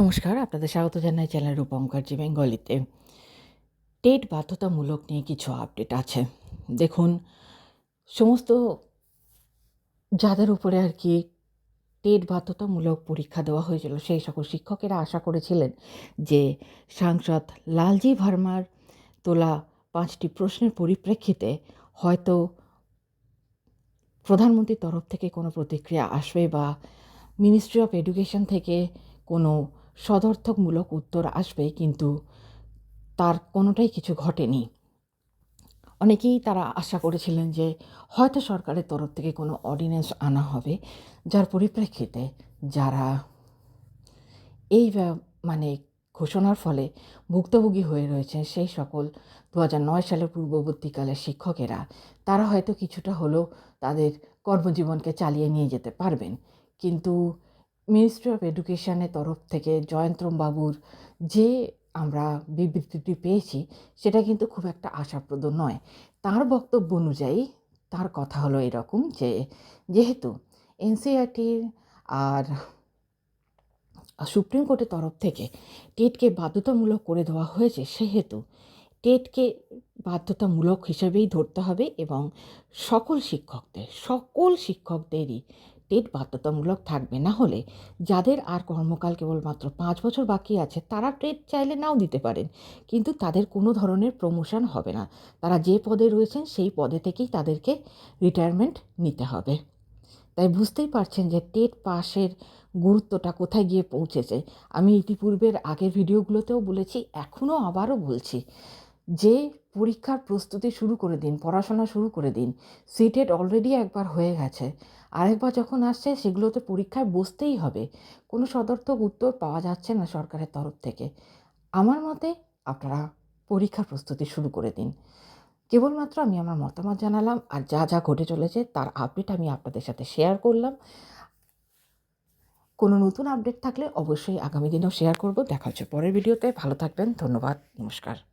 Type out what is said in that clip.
নমস্কার, আপনাদের স্বাগত জানাই চ্যানেল রূপঙ্করজি বেঙ্গলিতে। টেট বাধ্যতামূলক নিয়ে কিছু আপডেট আছে। দেখুন, সমস্ত যাদের উপরে আর কি টেট বাধ্যতামূলক পরীক্ষা দেওয়া হয়েছিল, সেই সকল শিক্ষকেরা আশা করেছিলেন যে সাংসদ লালজি ভার্মার তোলা পাঁচটি প্রশ্নের পরিপ্রেক্ষিতে হয়তো প্রধানমন্ত্রীর তরফ থেকে কোনো প্রতিক্রিয়া আসবে বা মিনিস্ট্রি অফ এডুকেশন থেকে কোনো সদর্থকমূলক উত্তর আসবে, কিন্তু তার কোনোটাই কিছু ঘটেনি। অনেকেই তারা আশা করেছিলেন যে হয়তো সরকারের তরফ থেকে কোনো অর্ডিন্যান্স আনা হবে, যার পরিপ্রেক্ষিতে যারা এই মানে ঘোষণার ফলে ভুক্তভোগী হয়ে রয়েছে, সেই সকল দু নয় সালের পূর্ববর্তীকালের শিক্ষকেরা, তারা হয়তো কিছুটা হলেও তাদের কর্মজীবনকে চালিয়ে নিয়ে যেতে পারবেন। কিন্তু মিনিস্ট্রি অফ এডুকেশনের তরফ থেকে জয়ন্তরম বাবুর যে আমরা বিবৃতিটি পেয়েছি, সেটা কিন্তু খুব একটা আশাপ্রদ নয়। তার বক্তব্য অনুযায়ী তার কথা হলো এরকম যে, যেহেতু এনসিআরটির আর সুপ্রিম কোর্টের তরফ থেকে টেটকে বাধ্যতামূলক করে দেওয়া হয়েছে, সেহেতু টেটকে বাধ্যতামূলক হিসেবেই ধরতে হবে এবং সকল শিক্ষকদের, সকল শিক্ষকদেরই টেট বাধ্যতামূলক থাকবে না হলে যাদের আর কর্মকাল কেবলমাত্র পাঁচ বছর বাকি আছে, তারা টেট চাইলে নাও দিতে পারেন। কিন্তু তাদের কোনো ধরনের প্রমোশন হবে না। তারা যে পদে রয়েছেন, সেই পদে থেকেই তাদেরকে রিটায়ারমেন্ট নিতে হবে। তাই বুঝতেই পারছেন যে টেট পাসের গুরুত্বটা কোথায় গিয়ে পৌঁছেছে। আমি ইতিপূর্বের আগের ভিডিওগুলোতেও বলেছি, এখনও আবারও বলছি। যে পরীক্ষার প্রস্তুতি শুরু করে দিন, পড়াশোনা শুরু করে দিন সিটেট অলরেডি একবার হয়ে গেছে। আরেকবার যখন আসছে, সেগুলোতে পরীক্ষায় বসতেই হবে। কোনো সদর্থক উত্তর পাওয়া যাচ্ছে না সরকারের তরফ থেকে। আমার মতে, আপনারা পরীক্ষার প্রস্তুতি শুরু করে দিন। কেবলমাত্র আমি আমার মতামত জানালাম, আর যা যা ঘটে চলেছে, তার আপডেট আমি আপনাদের সাথে শেয়ার করলাম। কোনো নতুন আপডেট থাকলে অবশ্যই আগামী দিনেও শেয়ার করব। দেখা হচ্ছে পরের ভিডিওতে। ভালো থাকবেন, ধন্যবাদ, নমস্কার।